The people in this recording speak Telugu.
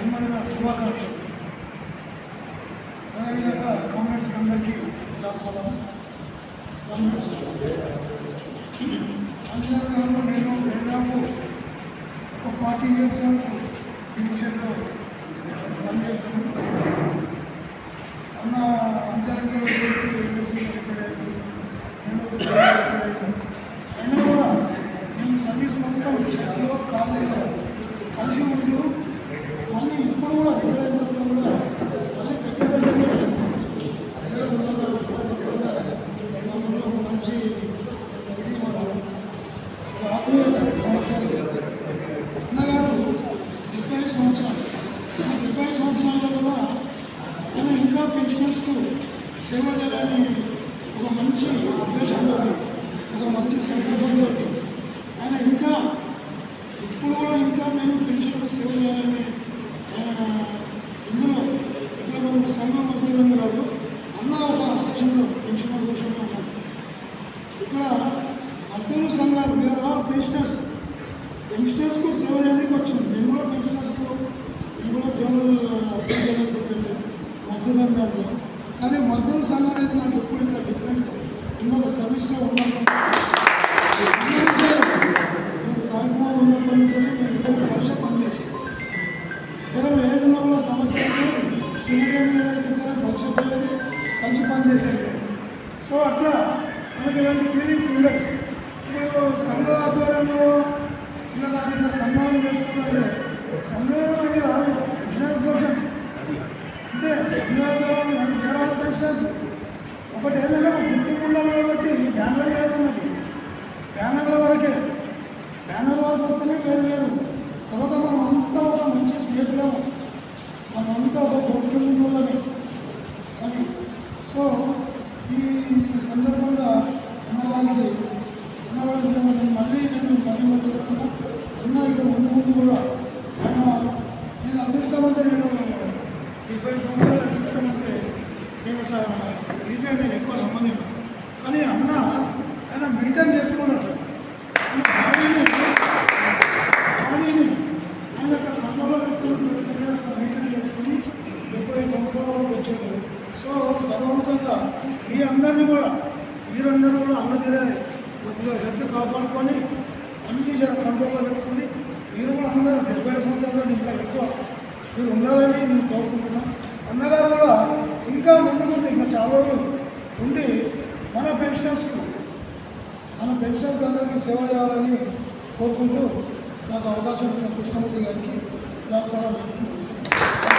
జన్మదిన శుభాకాంక్షలు. అదేవిధంగా కామెంట్స్కి అందరికీ దాల్సలా కామెంట్స్ అంజనాథ్ గారు నేను దాదాపు ఒక ఫార్టీ ఇయర్స్ వరకు డివిజన్లో పనిచేస్తాను అన్న అంచలంచల ఎస్ఎస్సీ రిటైర్ నేను అయినా కూడా నేను సర్వీస్ మొత్తం షెడ్లో కాలేజీలో కలిసి ఉంటూ సంవత్సరాల్లో కూడా ఆయన ఇంకా పెన్షనర్స్కు సేవ చేయాలని ఒక మంచి ఉద్దేశంతో ఒక మంచి సంకల్పంతో ఆయన ఇంకా ఇప్పుడు కూడా ఇంకా నేను పెన్షన్కు సేవ చేయాలని ఆయన ఇందులో ఇక్కడ సంఘం వస్తుందని కాదు అన్న ఒక అసోసియేషన్లో పెన్షన్ అసోసియేషన్లో ఉన్నారు ఇక్కడ మస్తూరు సంఘాలు. వేరే పెన్షనర్స్ పెన్షనర్స్కు సేవ చేయడానికి వచ్చింది. మేము కూడా పెన్షనర్స్కు మేము కూడా జనరల్ అసిస్టెంట్ సెక్రటరీ మజ్దూర్ దాంట్లో కానీ మజ్దూర్ సంఘం అనేది నాకు ఎప్పుడు ఇట్లా డిఫరెంట్ ఉన్నది సర్వీస్లో ఉన్నాను సీనియర్ గారికి ఇద్దరం కలిసి పోయేది కలిసి పనిచేసేది సో అట్లా మనకి ఇలాంటి ఫీలింగ్స్ ఉండవు ఇప్పుడు సంఘ ఆధ్వర్యంలో ఇలా నాకు ఇట్లా సన్మానం చేస్తున్నారంటే సంఘం అని కాదు అసోసియేషన్ అంతే సంఘ ఆధ్వర్యంలో వేరే పెన్షనర్స్ ఒకటి ఏదైనా గుర్తింపు ఉండాలి కాబట్టి బ్యానర్ వేరు ఉన్నది. బ్యానర్ల వరకే. బ్యానర్ వరకు వస్తేనే వేరు వేరు. తర్వాత మనం అంతా ఒక మంచి స్నేహితులము. అంతా ఒక కొడుకు వల్లనే అది. సో ఈ సందర్భంగా అన్నవారికి అన్నవారి నేను మళ్ళీ నేను మరీ మరీ చెప్తున్నా. అన్న ఇక ముందు ముందు కూడా ఆయన నేను అదృష్టమంతా నేను డెబ్బై సంవత్సరాలు అదృష్టం అంటే నేను అట్లా ఈజీగా నేను ఎక్కువ సంబంధించాను కానీ అన్న ఆయన మెయింటైన్ చేసుకున్నట్లు ఆయన బాడీని బాడీని ఆయన అట్లా కంట్రోల్లో పెట్టుకుంటూ మెయింటైన్ చేసుకుని డెబ్బై సంవత్సరాల వరకు వచ్చాడు స్వరూపంగా మీ అందరినీ కూడా మీరందరూ కూడా అన్నదిరే కొద్దిగా హెల్త్ కాపాడుకొని అన్ని జర కంట్రోల్లో పెట్టుకొని మీరు కూడా అందరూ డెబ్బై సంవత్సరాలు ఇంకా ఎక్కువ మీరు ఉండాలని నేను కోరుకుంటున్నా. అన్నగారు కూడా ఇంకా ముందు ముందు ఇంకా చాలా రోజులు ఉండి మన పెన్షనర్స్కు మన పెన్షనర్స్ అందరికీ సేవ చేయాలని కోరుకుంటూ నాకు అవకాశం ఇచ్చిన కృష్ణమూర్తి గారికి నాకు సలహా